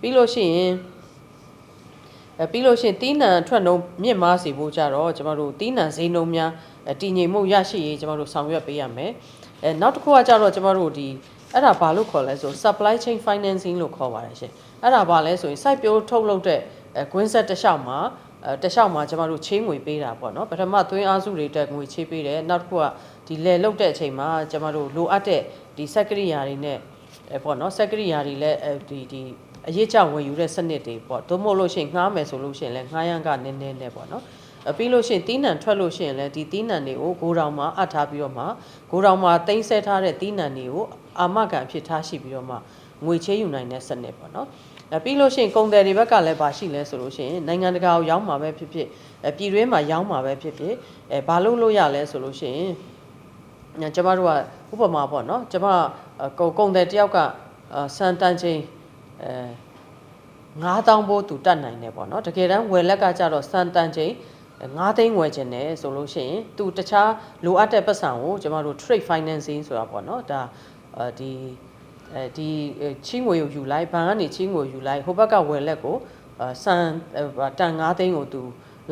ပြီးလို့ရှိရင်အဲပြီးလို့ရှိရင်တီးနှံထွက်နှုံးမြင့်မားစေဖို့ကြတော့ကျမတို့တီးနှံဈေးနှုန်းများအဲတည်ငြိမ်မှုရရှိရေးကျမတို့ဆောင်ရွက်ပေးရမယ်အဲနောက်တစ်ခုကကြတော့ကျမတို့ဒီအဲ့ဒါဘာလို့ခေါ်လဲဆို supply chain financing လို့ခေါ်ပါတယ်ရှင်အဲ့ဒါဘာလဲဆိုရင်စိုက်ပျိုးထုတ်လုပ်တဲ့အဲကွင်းဆက်တစ်လျှောက်မှာအဲတစ်လျှောက်မှာကျမတို့ချင်းငွေပေးတာပေါ့နော်ပထမသွင်းအားစုတွေတက်ငွေချေးပေးတယ်နောက်တစ်ခုကဒီလယ်လုတ်တဲ့အချိန်မှာကျမတို့လိုအပ်တဲ့ဒီစက်ကရိယာတွေနဲ့အဲပေါ့နော်စက်ကရိယာတွေလည်းအဲဒီဒီ အရေးကြဝယ်ယူတဲ့စနစ်တွေပေါ့သို့မဟုတ်လို့ရှိရင်ငှားမယ်ဆိုလို့ရှိရင်လည်းငှားရန်ကနည်းနည်းနဲ့ပေါ့နော်အပြီးလို့ရှိရင်တီးနှံထွက်လို့ရှိရင်လည်းဒီတီးနှံတွေကိုဂိုးတောင်မှာအပ်ထားပြီးတော့မှဂိုးတောင်မှာတင်ဆက်ထားတဲ့တီးနှံတွေကိုအာမခံအဖြစ်ထားရှိပြီးတော့မှငွေချေးယူနိုင်တဲ့စနစ်ပေါ့နော်အဲပြီးလို့ရှိရင်ကုန်တယ်တွေဘက်ကလည်းပါရှိလဲဆိုလို့ရှိရင်နိုင်ငံတကာကိုရောင်းမှာပဲဖြစ်ဖြစ်အဲပြည်တွင်းမှာရောင်းမှာပဲဖြစ်ဖြစ်အဲဘာလို့လို့ရလဲဆိုလို့ရှိရင်ညကျမတို့ကဥပမာပေါ့နော်ကျမကုန်ကုန်တယ်တယောက်ကစန်တန်ချင်းအဲ 9000ဘိုးသူတတ်နိုင်တယ်ပေါ့နော်တကယ်တမ်းဝယ်လက်ကကြတော့စန်တန်ချင်း9သိန်းဝယ်ခြင်းတယ်ဆိုလို့ရှိရင်သူတခြားလိုအပ်တဲ့ပတ်စံကိုကျမတို့ trade financing ဆိုတာပေါ့နော်ဒါဒီအဲဒီချင်းငွေကိုယူလိုက်ဘဏ်ကနေချင်းငွေယူလိုက်ဟိုဘက်ကဝယ်လက်ကိုစံတန်9သိန်းကိုသူ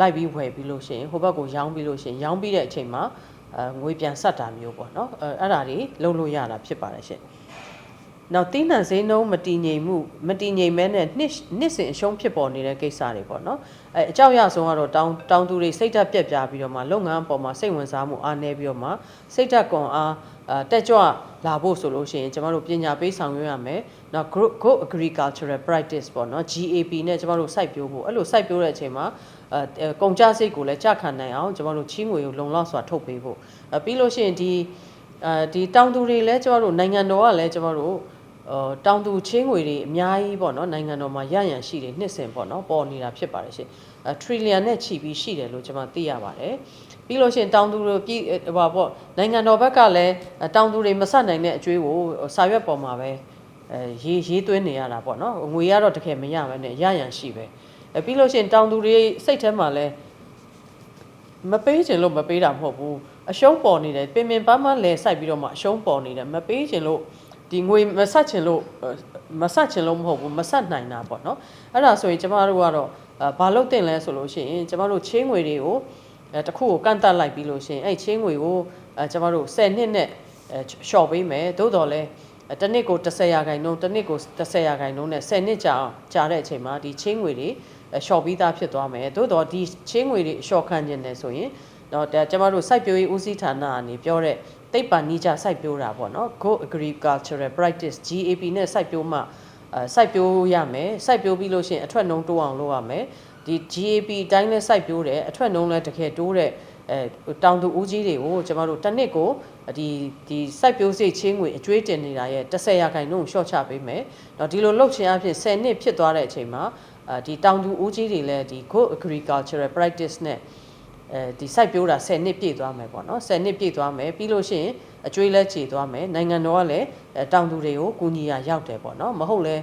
လိုက်ပြီးဝယ်ပြီးလို့ရှိရင်ဟိုဘက်ကိုရောင်းပြီးလို့ရှိရင်ရောင်းပြီးတဲ့အချိန်မှာအဲငွေပြန်ဆက်တာမျိုးပေါ့နော်အဲအဲ့ဒါတွေလုပ်လို့ရတာဖြစ်ပါတယ်ရှင် နောက်တင်းနှံဈေးနှုန်းမတည်ငြိမ်မှုမတည်ငြိမ်မဲနဲ့နှစ်နှစ်စဉ်အရှုံးဖြစ်ပေါ်နေတဲ့ကိစ္စတွေပေါ့နော်အဲအကြောက်ရဆုံးကတော့တောင်းတောင်းသူတွေစိတ်ဓာတ်ပြက်ပြားပြီးတော့မှလုပ်ငန်းအပေါ်မှာစိတ်ဝင်စားမှုအားနည်းပြီးတော့မှစိတ်ဓာတ်ကွန်အားအဲတက်ကြွလာဖို့ဆိုလို့ရှိရင်ကျမတို့ပညာပေးဆောင်ရွက်ရမယ်။နောက် good good agricultural practice ပေါ့နော် GAP နဲ့ကျမတို့စိုက်ပျိုးဖို့အဲ့လိုစိုက်ပျိုးတဲ့အချိန်မှာအဲကုန်ကြစိတ်ကိုလည်းကြခံနိုင်အောင်ကျမတို့ချီးငွေကိုလုံလောက်စွာထုတ်ပေးဖို့အဲပြီးလို့ရှိရင်ဒီအဲဒီတောင်သူတွေလည်းကျမတို့နိုင်ငံတော်ကလည်းကျမတို့ အော်တောင်သူချင်းငွေတွေအများကြီးပေါ့နော်နိုင်ငံတော်မှာရရန်ရှိတယ်နှစ်စဉ်ပေါ့နော်ပေါ်နေတာဖြစ်ပါတယ်ရှင်အဲ trillion နဲ့ချီပြီးရှိတယ်လို့ကျွန်မသိရပါတယ်ပြီးလို့ရှိရင်တောင်သူတွေပြည်ဟိုပါပေါ့နိုင်ငံတော်ဘက်ကလည်းတောင်သူတွေမဆက်နိုင်တဲ့အကျွေးကိုစာရွက်ပေါ်မှာပဲအဲရေးရေးသွင်းနေရတာပေါ့နော်ငွေကတော့တကယ်မရဘဲနဲ့ရရန်ရှိပဲအဲပြီးလို့ရှိရင်တောင်သူတွေစိတ်ထဲမှာလည်းမပေးချင်လို့မပေးတာမဟုတ်ဘူးအရှုံးပေါ်နေတယ်ပင်ပင်ပန်းပန်းလဲစိုက်ပြီးတော့မှအရှုံးပေါ်နေတယ်မပေးချင်လို့ ဒီငွေမဆက်ချင်လို့မဆက်ချင်လို့မဟုတ်ဘူးမဆက်နိုင်တာပေါ့နော်အဲ့ဒါဆိုရင်ကျမတို့ကတော့ဘာလို့တင်လဲဆိုလို့ရှိရင်ကျမတို့ချင်းငွေတွေကိုအဲတစ်ခုကိုကန့်တတ်လိုက်ပြီးလို့ရှိရင်အဲ့ချင်းငွေကိုအဲကျမတို့10နှစ်နဲ့ရှော့ပေးမယ်သို့တော်လဲတစ်နှစ်ကို10ရာခိုင်နှုန်းတစ်နှစ်ကို10ရာခိုင်နှုန်းနဲ့10နှစ်ကြာကြာတဲ့အချိန်မှာဒီချင်းငွေတွေ ရှော့ပြီးသားဖြစ်သွားမယ်သို့တော်ဒီချင်းငွေတွေရှော့ခံခြင်းနဲ့ဆိုရင်တော့ကျမတို့စိုက်ပျိုးရေးဦးစီးဌာနကနေပြောတဲ့သိပ္ပံနိကြစိုက်ပျိုးတာပေါ့နော် Go Agricultural Practice GAP နဲ့စိုက်ပျိုးမှအဲစိုက်ပျိုးရမယ်စိုက်ပျိုးပြီးလို့ရှိရင်အထွက်နှုန်းတိုးအောင်လုပ်ရမယ်ဒီ GAP အတိုင်းလဲစိုက်ပျိုးတယ်အထွက်နှုန်းလဲတကယ်တိုးတဲ့အဲတောင်သူဦးကြီးတွေကိုကျမတို့တစ်နှစ်ကိုဒီဒီစိုက်ပျိုးစိတ်ချင်းငွေအကျွေးတင်နေတာရဲ့10ရာခိုင်နှုန်းရှော့ချပေးမယ်။တော့ဒီလိုလုပ်ခြင်းအဖြစ်10နှစ်ဖြစ်သွားတဲ့အချိန်မှာအဲ ဒီတောင်သူဦးကြီးတွေလည်းဒီ Go Agricultural Practice နဲ့အဲဒီစိုက်ပျိုးတာ10နှစ်ပြည့်သွားမယ်ပေါ့နော်10နှစ်ပြည့်သွားမယ်ပြီးလို့ရှိရင်အကျွေးလဲခြေသွားမယ်နိုင်ငံတော်ကလည်းတောင်သူတွေကိုကူညီရရောက်တယ်ပေါ့နော်မဟုတ်လဲ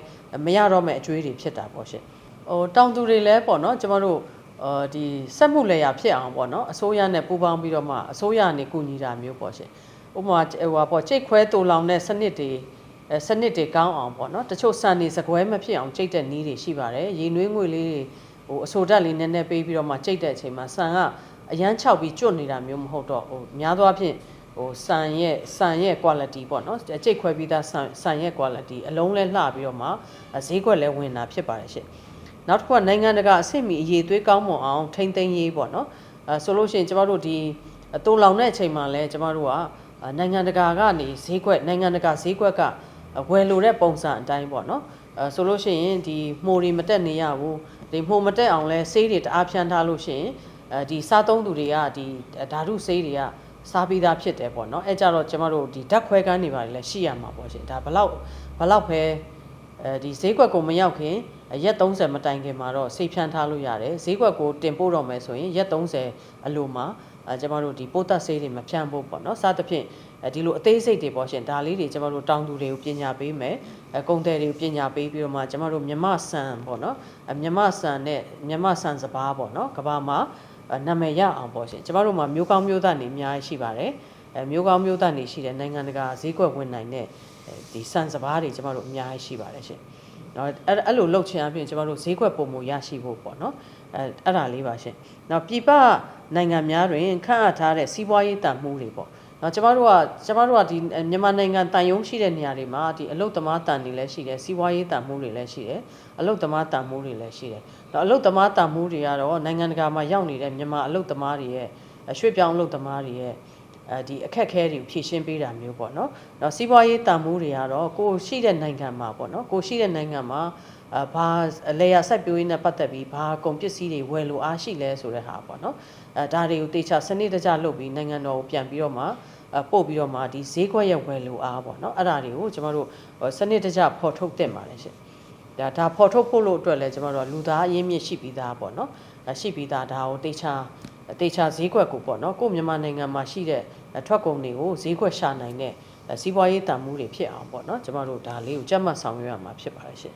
မရတော့မဲ့အကျွေးတွေဖြစ်တာပေါ့ရှင်ဟိုတောင်သူတွေလည်းပေါ့နော်ကျမတို့အော်ဒီစက်မှုလေယာဖြစ်အောင်ပေါ့နော်အစိုးရနဲ့ပူးပေါင်းပြီးတော့မှအစိုးရနဲ့ကူညီတာမျိုးပေါ့ရှင်ဥပမာဟိုပါပေါ့ကြိတ်ခွဲတူလောင်တဲ့စနစ်တွေအဲ စနစ်တွေကောင်းအောင်ပေါ့နော်တချို့စံနေစကွဲမဖြစ်အောင်ကြိတ်တဲ့နည်းတွေရှိပါတယ်ရေနွေးငွေလေးတွေဟိုအဆိုဓာတ်လေးနည်းနည်းပေးပြီးတော့မှကြိတ်တဲ့အချိန်မှာစံကအရန်ခြောက်ပြီးကျွတ်နေတာမျိုးမဟုတ်တော့ဟိုများသောအားဖြင့်ဟိုစံရဲ့စံရဲ့ quality ပေါ့နော်ကြိတ်ခွဲပြီးသားစံစံရဲ့ quality အလုံးလဲလှပြီးတော့မှဈေးကွက်လဲဝင်တာဖြစ်ပါတယ်ရှင့်နောက်တစ်ခုကနိုင်ငံတကာအဆင့်မီအရေးသွေးကောင်းမွန်အောင်ထိမ့်သိမ်းရေးပေါ့နော်အဲဆိုလို့ရှိရင်ကျမတို့ဒီတူလောင်တဲ့အချိန်မှာလဲကျမတို့ကနိုင်ငံတကာကနေဈေးကွက်နိုင်ငံတကာဈေးကွက်က ဝယ်လိုတဲ့ပုံစံအတိုင်းပေါ့နော်အဲဆိုလို့ရှိရင်ဒီမှုတွေမတက်နေရဘူးဒီမှုမတက်အောင်လဲဆေးတွေတအားဖြန်းထားလို့ရှိရင်အဲဒီစားသုံးသူတွေကဒီဓာတုဆေးတွေကစားပြီးသားဖြစ်တယ်ပေါ့နော်အဲကြတော့ကျမတို့ဒီဓာတ်ခွဲကန်းတွေပါလေရှိရမှာပေါ့ရှင်ဒါဘလောက်ဘလောက်ပဲအဲဒီဈေးကွက်ကိုမရောက်ခင်ရက်30မတိုင်ခင်မှာတော့စိတ်ဖြန်းထားလို့ရတယ်ဈေးကွက်ကိုတင်ပို့တော့မယ်ဆိုရင်ရက်30အလိုမှာအဲကျမတို့ဒီပိုးသက်ဆေးတွေမဖြန့်ဖို့ပေါ့နော်စသဖြင့် အဲဒီလိုအသေးစိတ်တွေပေါ့ရှင်ဒါလေးတွေကျမတို့တောင်းသူတွေကိုပညာပေးမယ်အကုံတယ်တွေကိုပညာပေးပြီးတော့မှကျမတို့မြမဆန်ပေါ့နော်အမြမဆန်နဲ့မြမဆန်စပါးပေါ့နော်ကဘာမှာနာမည်ရအောင်ပေါ့ရှင်ကျမတို့မှာမျိုးကောင်းမျိုးသားနေအများကြီးရှိပါတယ်အဲမျိုးကောင်းမျိုးသားနေရှိတဲ့နိုင်ငံတကာဈေးကွက်ဝင်နိုင်တဲ့ဒီစံစဘာတွေကျမတို့အများကြီးရှိပါတယ်ရှင်နော်အဲ့အဲ့လိုလှုပ်ချင်အပြင်ကျမတို့ဈေးကွက်ပုံမူရရှိဖို့ပေါ့နော်အဲအဲ့ဒါလေးပါရှင်နောက်ပြည်ပနိုင်ငံများတွင်ခန့်အပ်ထားတဲ့စီးပွားရေးတန်မှုတွေပေါ့ နော်ကျမတို့ကကျမတို့ကဒီမြန်မာနိုင်ငံတန်ယုံရှိတဲ့နေရာတွေမှာဒီအလုတ်သမားတန်တွေလည်းရှိတယ်စီးပွားရေးတန်မှုတွေလည်းရှိတယ်အလုတ်သမားတန်မှုတွေလည်းရှိတယ်နော်အလုတ်သမားတန်မှုတွေကတော့နိုင်ငံတကာမှာရောက်နေတဲ့မြန်မာအလုတ်သမားတွေရဲ့ရွှေ့ပြောင်းအလုတ်သမားတွေရဲ့ အဲဒီအခက်အခဲတွေကိုဖြည့်ရှင်းပေးတာမျိုးပေါ့နော်။နောက်စီးပွားရေးတန်မိုးတွေကတော့ကိုယ်ရှိတဲ့နိုင်ငံမှာပေါ့နော်။ကိုယ်ရှိတဲ့နိုင်ငံမှာအာဘာအလေယာစိုက်ပျိုးရေးနဲ့ပတ်သက်ပြီးဘာကုန်ပစ္စည်းတွေဝယ်လို့အားရှိလဲဆိုတဲ့ဟာပေါ့နော်။အဲဒါတွေကိုတေချာစနစ်တကျလုပ်ပြီးနိုင်ငံတော်ကိုပြန်ပြီးတော့မှအပို့ပြီးတော့မှဒီဈေးကွက်ရဲ့ဝယ်လို့အားပေါ့နော်။အဲ့ဒါတွေကိုကျမတို့စနစ်တကျဖော်ထုတ်တင်ပါတယ်ရှင်။ဒါဒါဖော်ထုတ်ဖို့လို့အတွက်လည်းကျွန်တော်တို့ကလူသားအရင်းမြစ်ရှိပြီးသားပေါ့နော်အဲရှိပြီးသားဒါကိုတေချာ တေချာဈေးကွက်ကိုပေါ့နော်ကိုယ့်မြန်မာနိုင်ငံမှာရှိတဲ့ထွက်ကုန်တွေကိုဈေးကွက်ရှာနိုင်တဲ့စီးပွားရေးတန်မှုတွေဖြစ်အောင်ပေါ့နော်ကျွန်တော်တို့ဒါလေးကိုကြက်မှတ်ဆောင်ရွက်ရမှာဖြစ်ပါတယ်ရှင်